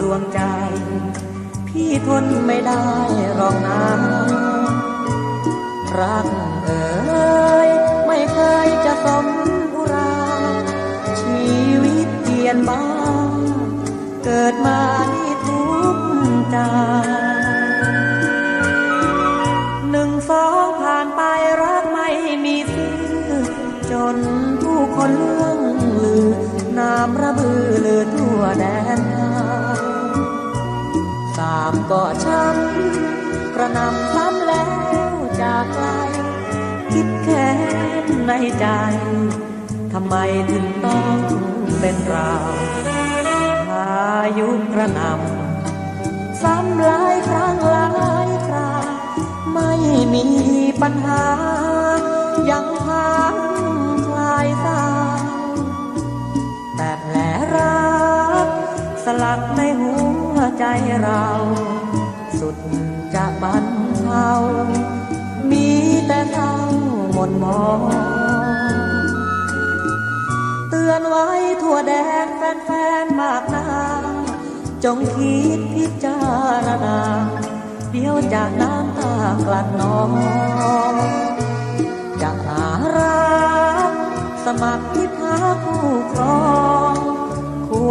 ดวงใจ พี่ทนไม่ได้รอกนะรักเอ่ยไม่เคยจะสมอุรา ชีวิตเปลี่ยนบ้างเกิดมาที่ทุกข์ใจหนึ่งสองผ่านไปรักไม่มีซื่อจน แดนสามก็ช้ำกระนำซ้ำแล้วจากไกล คิดแค้นในใจ ทำไมถึงต้องเป็นเราพายุกระนำซ้ำหลายครั้งหลายครา ไม่มีปัญหา ยังพัง ใจเรา สุดจะบรรเทามีแต่เศร้าหมดมองเตือนไว้ทั่วแดนแฟนๆมากนาจงคิดพิจารณาเดี๋ยวจากน้ำตากลัดนอง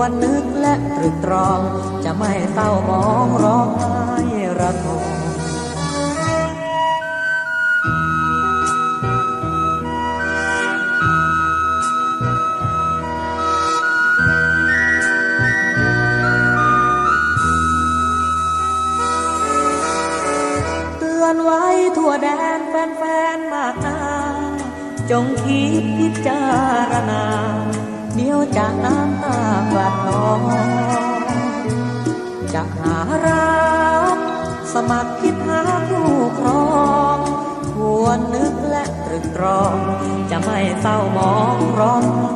วรนึกและตรึกตรอง จะไม่เศร้ามองร้องไห้ระทมเตือนไว้ทั่วแดนแฟนๆมากนาจงคิดพิจารณา เดี๋ยวจากน้ำตากลัดนองจะหารักสมัครคิดหาคู่ครองควรนึกและตรึกตรอง จะไม่เศร้ามองร้อง